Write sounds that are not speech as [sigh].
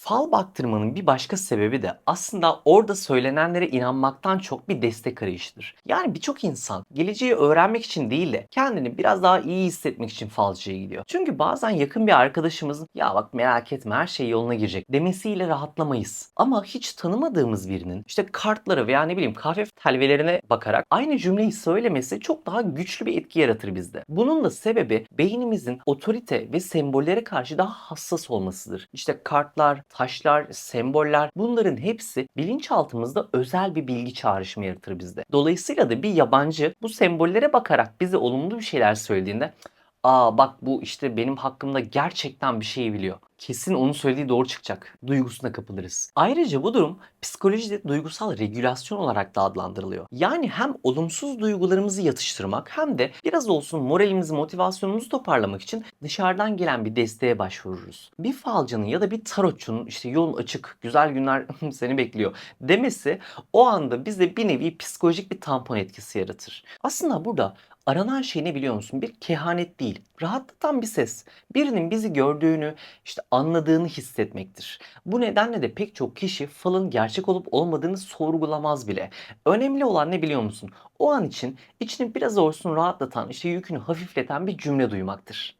Fal baktırmanın bir başka sebebi de aslında orada söylenenlere inanmaktan çok bir destek arayışıdır. Yani birçok insan geleceği öğrenmek için değil de kendini biraz daha iyi hissetmek için falcıya gidiyor. Çünkü bazen yakın bir arkadaşımızın ya bak merak etme her şey yoluna girecek demesiyle rahatlamayız. Ama hiç tanımadığımız birinin işte kartlara veya ne bileyim kahve telvelerine bakarak aynı cümleyi söylemesi çok daha güçlü bir etki yaratır bizde. Bunun da sebebi beynimizin otorite ve sembollere karşı daha hassas olmasıdır. İşte kartlar, taşlar, semboller bunların hepsi bilinçaltımızda özel bir bilgi çağrışımı yaratır bizde. Dolayısıyla da bir yabancı bu sembollere bakarak bize olumlu bir şeyler söylediğinde Aa bak bu işte benim hakkımda gerçekten bir şey biliyor. Kesin onun söylediği doğru çıkacak. Duygusuna kapılırız. Ayrıca bu durum psikolojide duygusal regülasyon olarak da adlandırılıyor. Yani hem olumsuz duygularımızı yatıştırmak hem de biraz olsun moralimizi, motivasyonumuzu toparlamak için dışarıdan gelen bir desteğe başvururuz. Bir falcının ya da bir tarotçunun işte yolun açık, güzel günler [laughs] seni bekliyor demesi o anda bize bir nevi psikolojik bir tampon etkisi yaratır. Aslında burada Aranan şey ne biliyor musun? Bir kehanet değil. Rahatlatan bir ses. Birinin bizi gördüğünü, işte anladığını hissetmektir. Bu nedenle de pek çok kişi falın gerçek olup olmadığını sorgulamaz bile. Önemli olan ne biliyor musun? O an için içini biraz olsun rahatlatan, işte yükünü hafifleten bir cümle duymaktır.